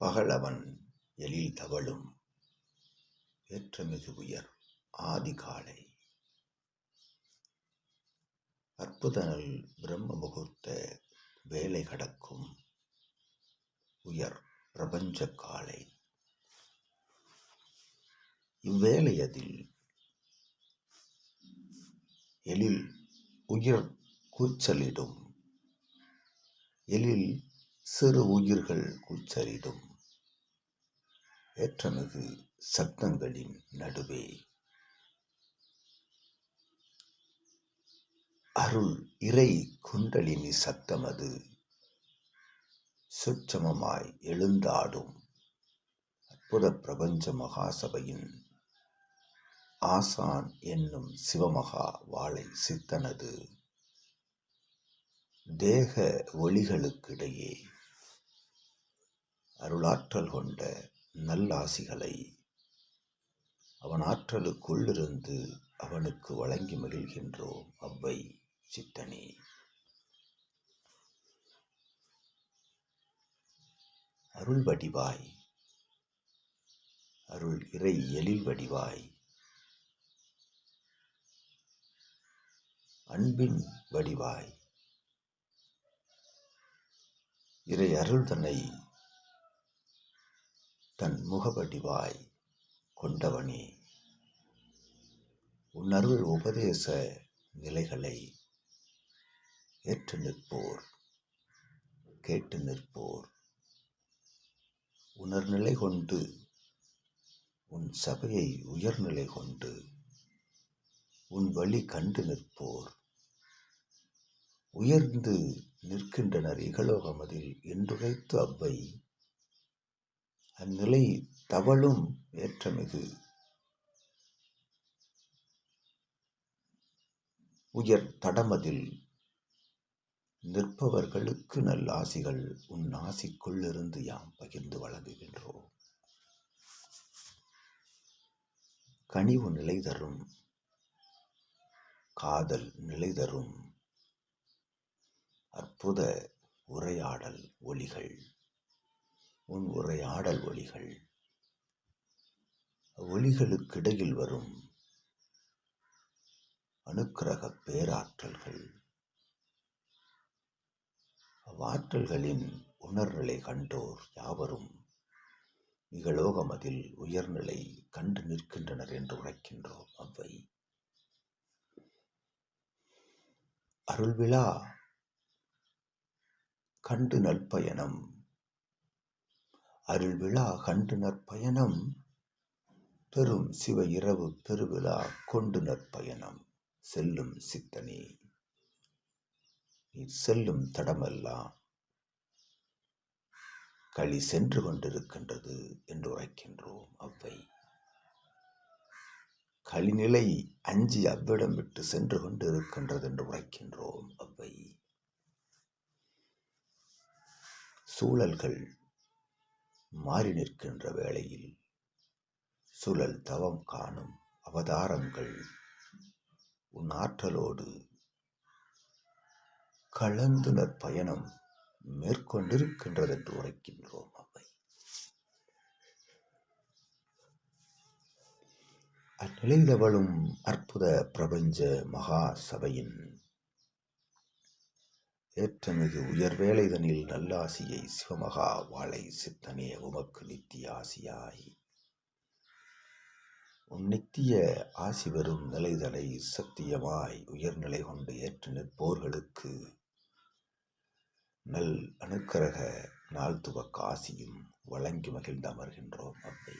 பகலவன் எழில் தவழும். ஏற்றமிகு உயர் ஆதிகாலை அற்புதனல் பிரம்ம முகூர்த்த வேலை கடக்கும் உயர் பிரபஞ்ச காலை. இவ்வேளையதில் எழில் உயிர் கூச்சலிடும். எழில் சிறு உயிர்கள் கூச்சலிடும். ஏற்றமிகு சப்தங்களின் நடுவே. அருள் இறை குண்டலினி சத்தமது. சுட்சமமாய் எழுந்தாடும் அற்புத பிரபஞ்ச மகாசபையின் ஆசான் என்னும் சிவமகா வாழை சித்தனது. தேக ஒளிகளுக்கிடையே அருளாற்றல் கொண்ட நல்லாசிகளை. அவன் ஆற்றலுக்குள்ளிருந்து அவனுக்கு வழங்கி மகிழ்கின்றோம் அவ்வை சித்தனே. அருள் வடிவாய். அருள் இறை எழில் வடிவாய். அன்பின் வடிவாய். இறை அருள் தன்னை தன் முகவடிவாய் கொண்டவனே. உன் அருள் உபதேச நிலைகளை ஏற்று நிற்போர் கேட்டு நிற்போர். உணர்நிலை கொண்டு உன் சபையை உயர்நிலை கொண்டு உன் வழி கண்டு நிற்போர். உயர்ந்து நிற்கின்றனர் இகலோகமதில் என்றுரைத்து அவ்வை அந்நிலை தவழும் ஏற்றமிகு உயர் தடமதில் நிற்பவர்களுக்கு நல்லாசிகள் உன் ஆசிக்குள்ளிருந்து யாம் பகிர்ந்து வழங்குகின்றோம் கனிவு நிலை தரும் காதல் நிலை தரும் அற்புத உரையாடல் ஒளிகள் உன் உரையாடல் ஒளிகள் ஒளிகளுக்கிடையில் வரும் அனுக்கிரக பேராற்றல்கள். அவ்வாற்றல்களின் உணர்நிலை கண்டோர் யாவரும் இகலோகமதில் உயர்நிலை கண்டு நிற்கின்றனர் என்று உரைக்கின்றோம் அவ்வை. அருள்விழா கண்டு நற்பயணம் அருள்விழா கண்டு நற்பயணம் பெரும் சிவ இரவு பெருவிழா கொண்டு நற்பயணம் செல்லும் சித்தனே. நீ செல்லும் தடமெல்லாம் களி சென்று கொண்டிருக்கின்றது என்று உரைக்கின்றோம் அவ்வை. களிநிலை அஞ்சி அவ்விடம் விட்டு சென்று கொண்டிருக்கின்றது என்று உரைக்கின்றோம் அவ்வை. சூழல்கள் மாறி நிற்கின்ற வேளையில் சுழல் தவம் காணும் அவதாரங்கள் உன் ஆற்றலோடு கலந்து பயணம் மேற்கொண்டிருக்கின்றது என்று உரைக்கின்றோம் அவை அந்நிலைதவளும் அற்புத பிரபஞ்ச மகா சபையின் ஏற்றமிகு உயர்வேளைதனில் நல்லாசியை சிவமகா வாழை சித்தனே உமக்கு நித்திய ஆசியாய் உன் நித்திய ஆசி வரும் நிலைதலை சத்தியமாய் உயர்நிலை கொண்டு ஏற்று நிற்போர்களுக்கு நல் அனுக்கிரக நாள் துவக்க ஆசியும் வழங்கி மகிழ்ந்து அமர்கின்றோம். அவ்வை